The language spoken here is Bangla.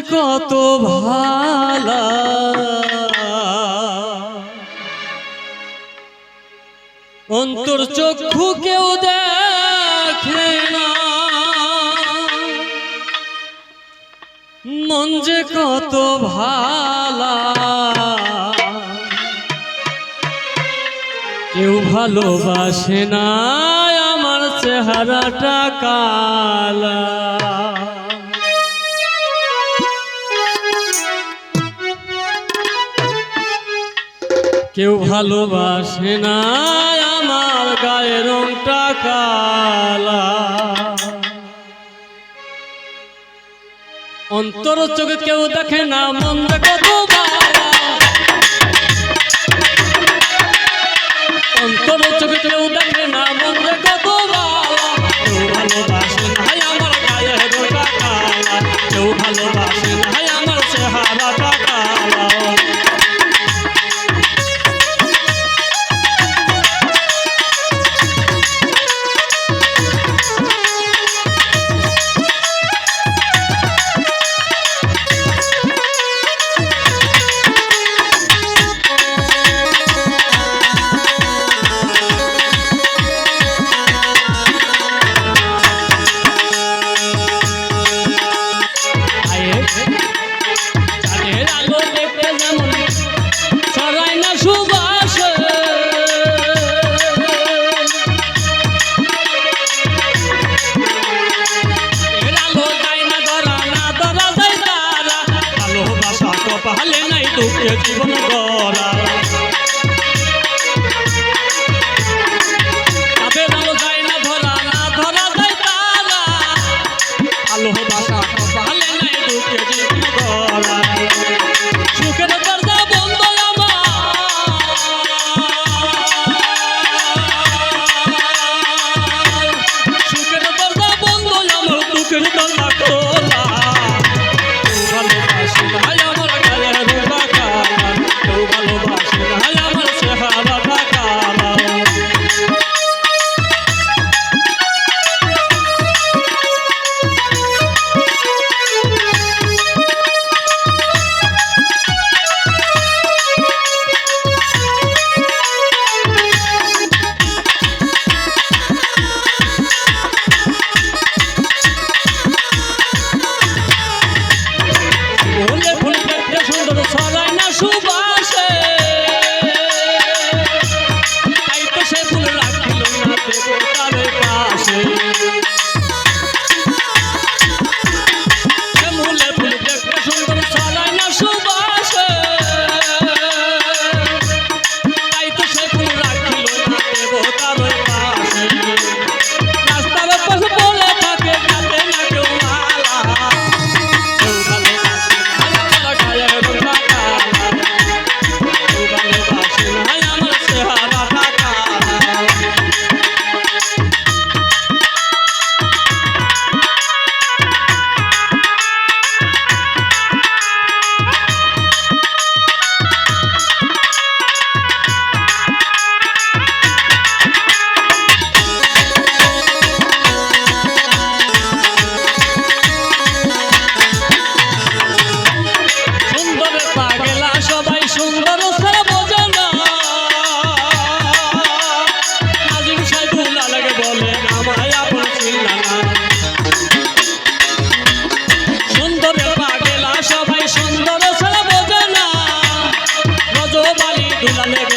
কত ভালা। অন্তর চক্ষু কেউ দেখে না। মন যে কত ভালা। কেউ ভালোবাসে না আমার চেহারাটা কালা। কেউ ভালোবাসে না আমার গায়ের রংটা কালা। অন্তর চোখে কেউ দেখে না, মন দেখে। অন্তর চোখে কেউ দেখে না, মন দেখে কেউ ভালোবাসে না আমার গায়ের রংটা কালা। কেউ ভালোবাসে তারা নাই তোকে জীবন গড়া। i'm Tú la negra.